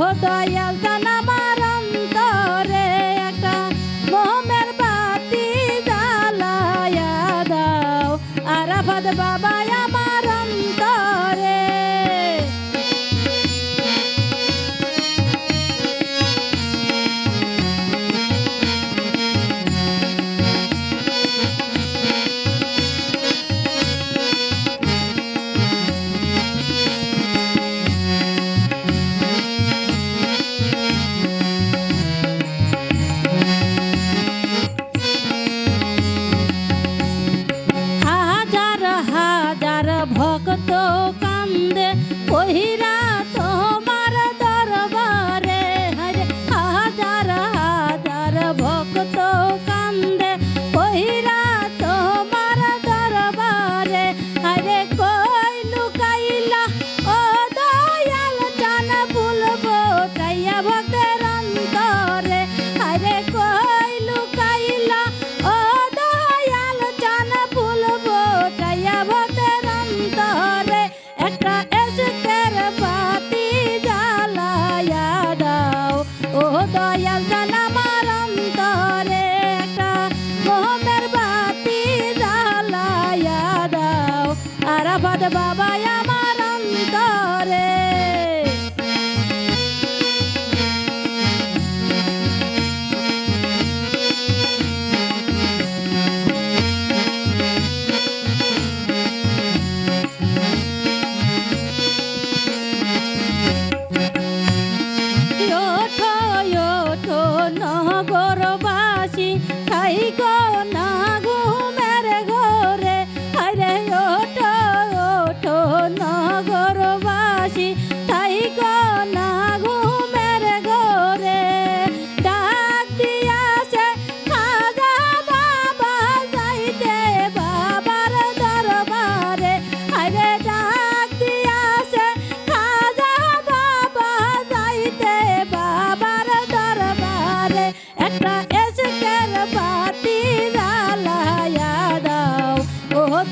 ওহ দয়াল জান আমার অন্তরে একটা মোহমের বাতি জ্বালায়া দাও। আরাফাত বাবা আমার অন্তর বাবা আমার অন্তরে।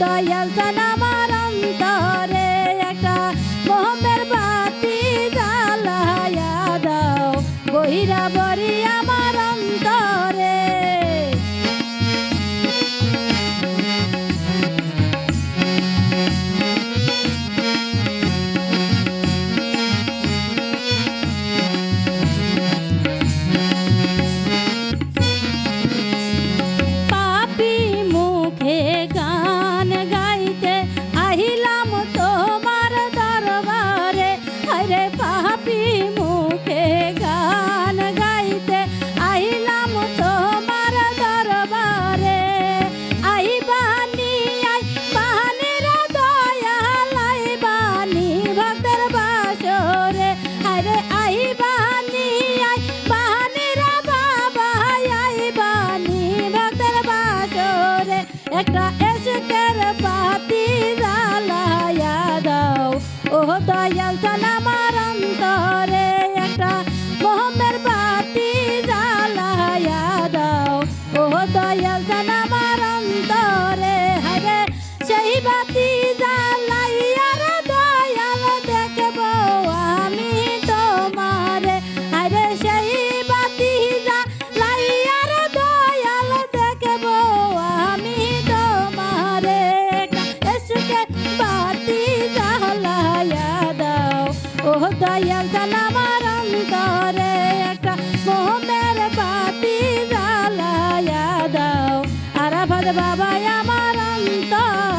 দয়াল জান আমার অন্তরে একটা মোহামের বাতি জ্বালায়া দাও। গহিরা বরিয়া পাপি মুখে গান গাইতে আইলাম তোমার দরবারে। আইবানি আই বাহানিরা দয়াল আইবানি ভক্তের বাসরে। আরে আই বাহানিরা বাবা আইবানি ভক্তের বাসরে। একটা এসকের পাতি জ্বালায়া দাও। ও দয়াল দয়াল জান আমার অন্তরে। একটা মোহমের বাতি জ্বালায়া দাও। আরাফাত বাবা আমার অন্তর।